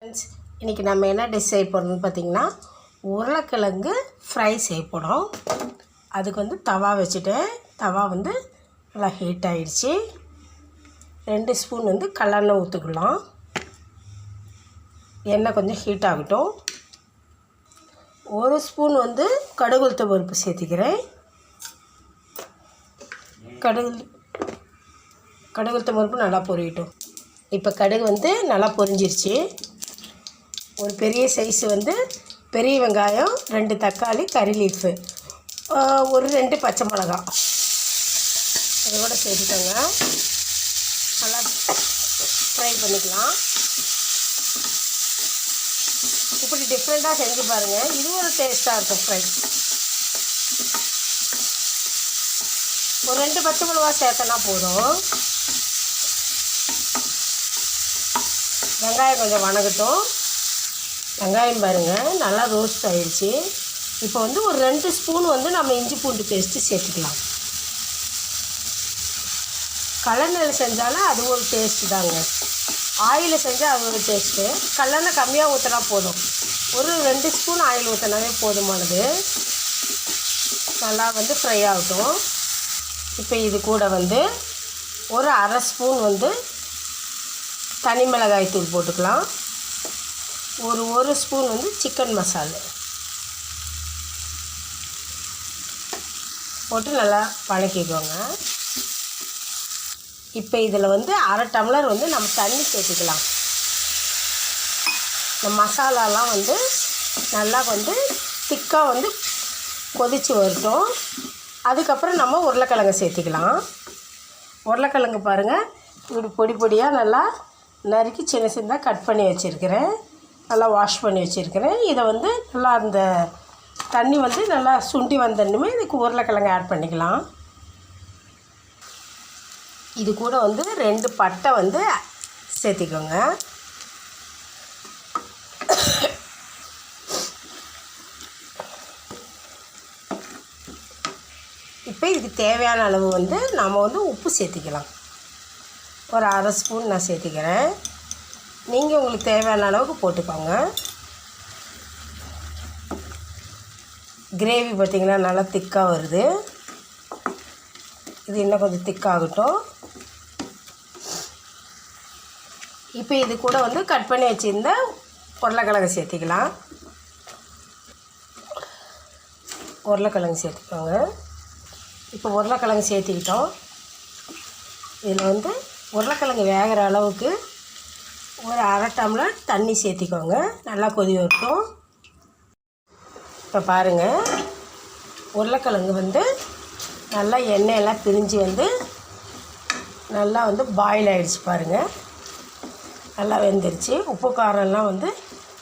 Friends இன்றைக்கி நம்ம என்ன டிஷ் செய்ய போகிறோம்னு பார்த்தீங்கன்னா உருளைக்கிழங்கு ஃப்ரை செய்ய போகிறோம் அதுக்கு வந்து தவா வச்சுட்டேன். தவா வந்து நல்லா ஹீட் ஆகிடுச்சி ரெண்டு ஸ்பூன் வந்து கல்லெண்ணெய் ஊற்றுக்கலாம் எண்ணெய் கொஞ்சம் ஹீட் ஆகட்டும். ஒரு ஸ்பூன் வந்து கடுகுளுத்த பருப்பு சேர்த்திக்கிறேன். கடுகு கடுகுளுத்த பருப்பு நல்லா பொரியட்டும். இப்போ கடுகு வந்து நல்லா பொரிஞ்சிருச்சு. ஒரு பெரிய சைஸ் வந்து பெரிய வெங்காயம் ரெண்டு தக்காளி கறி லீஃபு ஒரு ரெண்டு பச்சை மிளகா. இதை கூட சேர்த்துக்கோங்க. நல்லா ஃப்ரை பண்ணிக்கலாம். இப்படி டிஃப்ரெண்ட்டாக செஞ்சு பாருங்கள் இது ஒரு டேஸ்ட்டாக இருக்கும் ஃப்ரை ஒரு ரெண்டு பச்சை மிளகா சேர்த்தனா போதும். வெங்காயம் கொஞ்சம் வணங்கட்டும். வெங்காயம் பாருங்கள் நல்லா ரோஸ்ட் ஆயிடுச்சு. இப்போ வந்து ஒரு ரெண்டு ஸ்பூன் வந்து நம்ம இஞ்சி பூண்டு பேஸ்ட்டு சேர்த்துக்கலாம். கல்லெண்ணெயில் செஞ்சாலும் அது ஒரு டேஸ்ட்டு தாங்க. ஆயிலில் செஞ்சால் அது ஒரு டேஸ்ட்டு கல்லெண்ணெய் கம்மியாக ஊற்றினா போதும். ஒரு ரெண்டு ஸ்பூன் ஆயில் ஊற்றினாவே போதுமானது. நல்லா வந்து ஃப்ரை ஆகட்டும். இப்போ இது கூட வந்து ஒரு அரை ஸ்பூன் வந்து தனி மிளகாய் தூள் போட்டுக்கலாம். ஒரு ஒரு ஸ்பூன் வந்து சிக்கன் மசாலா. போட்டு நல்லா வணக்கிக்கோங்க. இப்போ இதில் வந்து அரை டம்ளர் வந்து நம்ம தண்ணி சேர்த்துக்கலாம். இந்த மசாலாலாம் வந்து நல்லா வந்து திக்காக வந்து கொதித்து வரட்டும். அதுக்கப்புறம் நம்ம உருளைக்கிழங்கு சேர்த்திக்கலாம். உருளைக்கிழங்கு பாருங்கள் இப்படி பொடி பொடியாக நல்லா நறுக்கி சின்ன சின்னதாக கட் பண்ணி வச்சுருக்கிறேன். நல்லா வாஷ் பண்ணி வச்சுருக்கிறேன். இதை வந்து நல்லா அந்த தண்ணி வந்து நல்லா சுண்டி வந்தன்னுமே இதுக்கு உருளைக்கிழங்கு ஆட் பண்ணிக்கலாம். இது கூட வந்து ரெண்டு பட்டை வந்து சேர்த்திக்கோங்க. இப்போ இதுக்கு தேவையான அளவு வந்து நம்ம வந்து உப்பு சேர்த்திக்கலாம். ஒரு அரை ஸ்பூன் நான் சேர்த்திக்கிறேன். நீங்கள் உங்களுக்கு தேவையான அளவுக்கு போட்டுக்கோங்க. கிரேவி பார்த்திங்கன்னா நல்லா திக்காக வருது. இது இன்னும் கொஞ்சம் திக்காகட்டும் இப்போ இது கூட வந்து கட் பண்ணி வச்சுருந்த உருளைக்கிழங்கு சேர்த்திக்கலாம். உருளைக்கிழங்கு சேர்த்துக்கோங்க. இப்போ உருளைக்கிழங்கு சேர்த்திக்கிட்டோம். இதில் வந்து உருளைக்கிழங்கு வேகிற அளவுக்கு ஒரு அரை டம்ளர் தண்ணி சேர்த்திக்கோங்க. நல்லா கொதி வரட்டும். இப்போ பாருங்கள் உருளைக்கிழங்கு வந்து நல்லா எண்ணெயெல்லாம் பிரிஞ்சு வந்து நல்லா வந்து பாயில் ஆகிடுச்சு பாருங்கள் நல்லா வெந்துருச்சு. உப்பு காரம்லாம் வந்து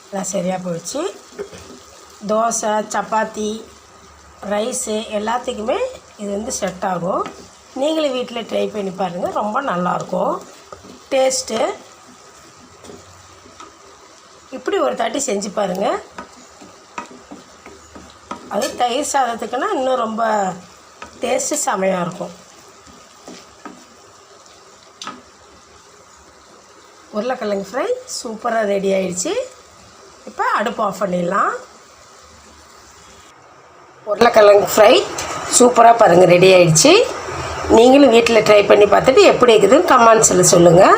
நல்லா சரியாக போயிடுச்சு. தோசை சப்பாத்தி ரைஸு எல்லாத்துக்குமே இது வந்து செட் ஆகும். நீங்களும் வீட்டில் ட்ரை பண்ணி பாருங்கள் ரொம்ப நல்லாயிருக்கும் டேஸ்ட்டு இப்படி ஒரு தாட்டி செஞ்சு பாருங்கள் அது தயிர் சாதத்துக்குன்னா இன்னும் ரொம்ப டேஸ்ட்டு செமையாக இருக்கும். உருளைக்கிழங்கு ஃப்ரை சூப்பராக ரெடி ஆயிடுச்சு. இப்போ அடுப்பு ஆஃப் பண்ணிடலாம். உருளைக்கிழங்கு ஃப்ரை சூப்பராக பாருங்கள் ரெடி ஆயிடுச்சு. நீங்களும் வீட்டில் ட்ரை பண்ணி பார்த்துட்டு எப்படி இருக்குதுன்னு கமெண்ட்ஸில் சொல்லுங்கள்